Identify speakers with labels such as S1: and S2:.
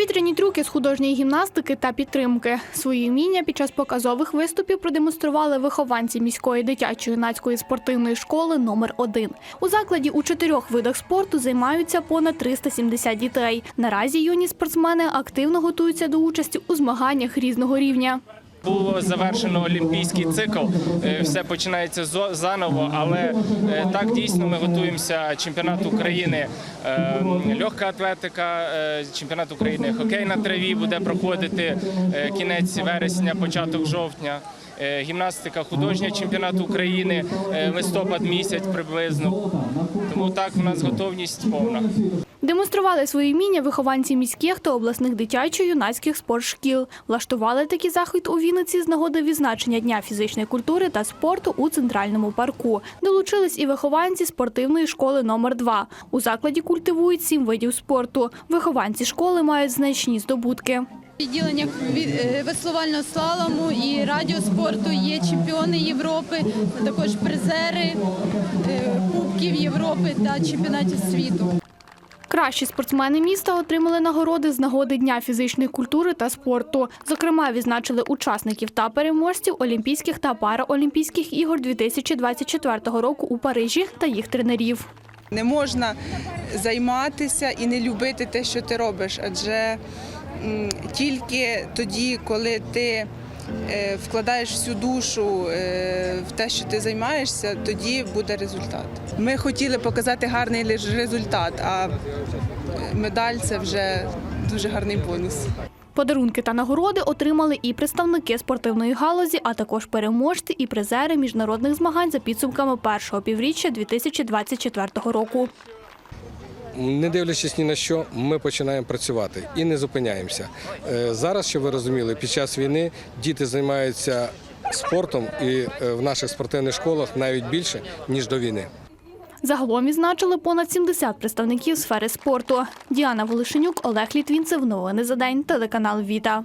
S1: Повітряні трюки з художньої гімнастики та підтримки. Свої вміння під час показових виступів продемонстрували вихованці міської дитячої юнацької спортивної школи номер 1 У закладі у чотирьох видах спорту займаються понад 370 дітей. Наразі юні спортсмени активно готуються до участі у змаганнях різного рівня.
S2: Було завершено олімпійський цикл. Е, Все починається заново, але е, так дійсно ми готуємося чемпіонат України е, легка атлетика, чемпіонат України хокей на траві буде проходити кінець вересня, початок жовтня. Гімнастика художня чемпіонат України листопад місяць приблизно. Тому так у нас готовність повна.
S1: Демонстрували свої вміння вихованці міських та обласних дитячо-юнацьких спортшкіл. Влаштували такий захід у Вінниці з нагоди відзначення Дня фізичної культури та спорту у центральному парку. Долучились і вихованці спортивної школи номер 2 У закладі культивують сім видів спорту. Вихованці школи мають значні здобутки.
S3: В відділеннях від- е, веслувального слалому і радіоспорту є чемпіони Європи, також призери е, Кубків Європи та чемпіонатів світу.
S1: Кращі спортсмени міста отримали нагороди з нагоди Дня фізичної культури та спорту. Зокрема, відзначили учасників та переможців Олімпійських та Параолімпійських ігор 2024 року у Парижі та їх тренерів.
S4: Не можна займатися і не любити те, що ти робиш, адже тільки тоді, коли ти вкладаєш всю душу е, в те, що ти займаєшся, тоді буде результат. Ми хотіли показати гарний результат, а медаль це вже дуже гарний бонус.
S1: Подарунки та нагороди отримали і представники спортивної галузі, а також переможці і призери міжнародних змагань за підсумками першого півріччя 2024 року.
S5: Не дивлячись ні на що, ми починаємо працювати і не зупиняємося. Е, Зараз, щоб ви розуміли, під час війни діти займаються спортом і е, в наших спортивних школах навіть більше ніж до війни.
S1: Загалом відзначили понад 70 представників сфери спорту. Діана Волошенюк, Олег Літвінцев. Новини за день. Телеканал Віта.